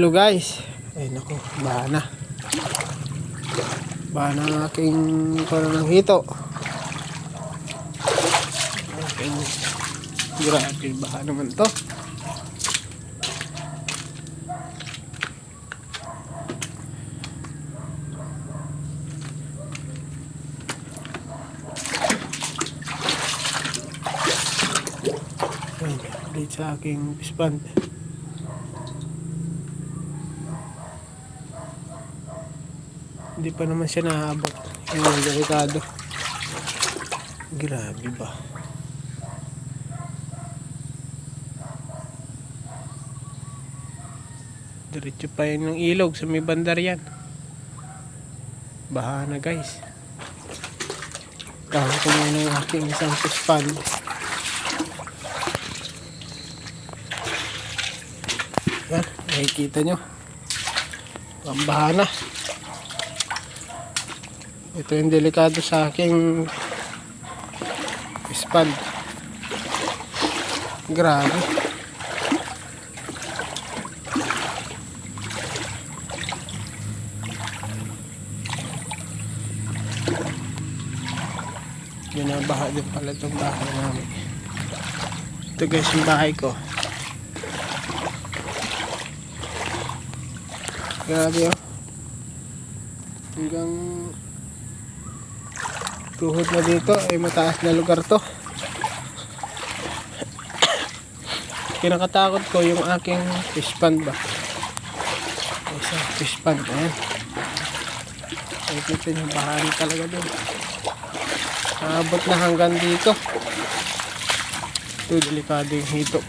Hello guys. Ay nako, baha na. Baha na ang aking kuno ng hito. Aking grabe baha naman to. Update sa aking fish Hindi pa naman siya naabot. Yun delikado. Grabe ba? Diretso pa yun ng ilog sa may bandar yan. Baha na guys. Kahit ko muna yung aking isang fish pond. Yan, nakikita nyo. Ang na. Ito yung delikado sa aking spad. Grabe. Binabaha din pala itong bahay namin. Ito guys yung bahay ko. Grabe oh. Hanggang tuhod na dito ay mataas na lugar to. Kinakatakot ko yung aking fish pond ba. Isa, fish pond. Ayan. Nakikita niyo bahari talaga doon. Naabot na hanggang dito. Ito, delikado yung hito.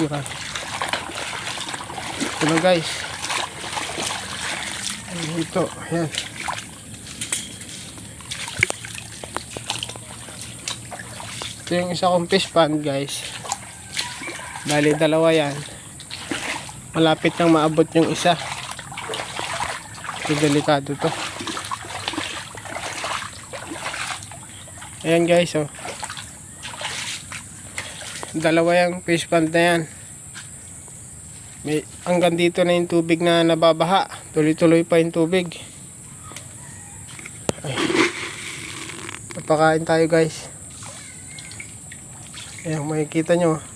Grabe. Ito na guys. Ito. Ayan. Ito yung isa kong fish pond guys. Bali dalawa yan. Malapit nang maabot yung isa. Ito delikado to. Ayan guys oh. Dalawa yung fish pond na yan. May, hanggang dito na yung tubig na nababaha. Tuloy-tuloy pa yung tubig. Ay. Napakain tayo guys. Ayan, makikita nyo.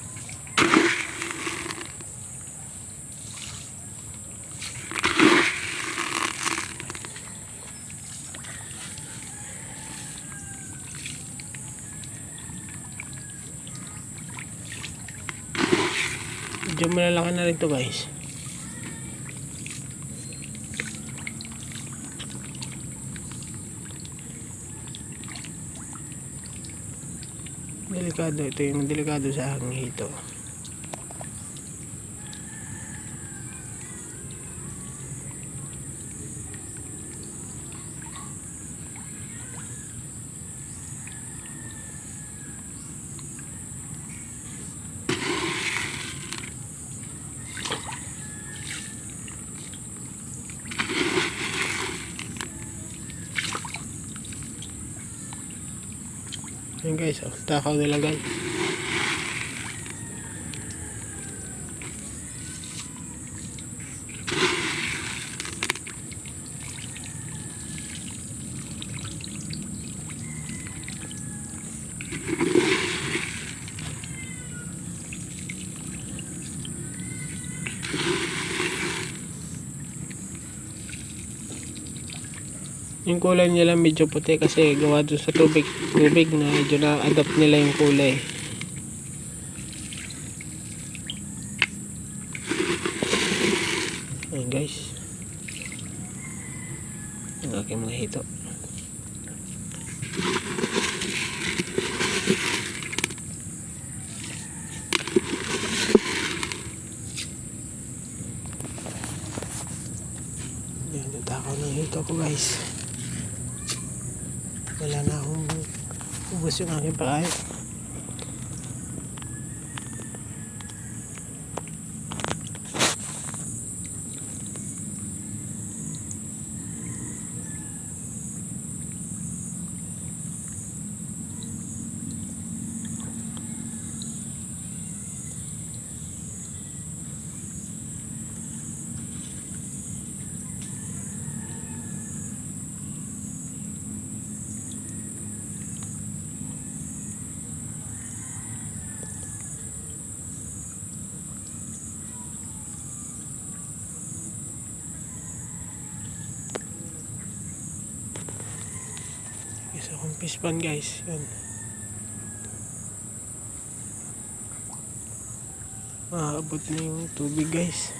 Medyo malalakan na rin to guys. Delikado. Ito yung delikado sa aking hito. Yan guys, oh, takaw nilagay. Yung kulay nila medyo puti kasi gawa doon sa tubig, tubig na medyo na-adapt nila yung kulay. Ayan guys. Ang aking mga hito. Yan, natakaw ng hito ko guys wala na akong ubos yung aking pakain akong fish guys. Yun. Maabot na yung tubig guys.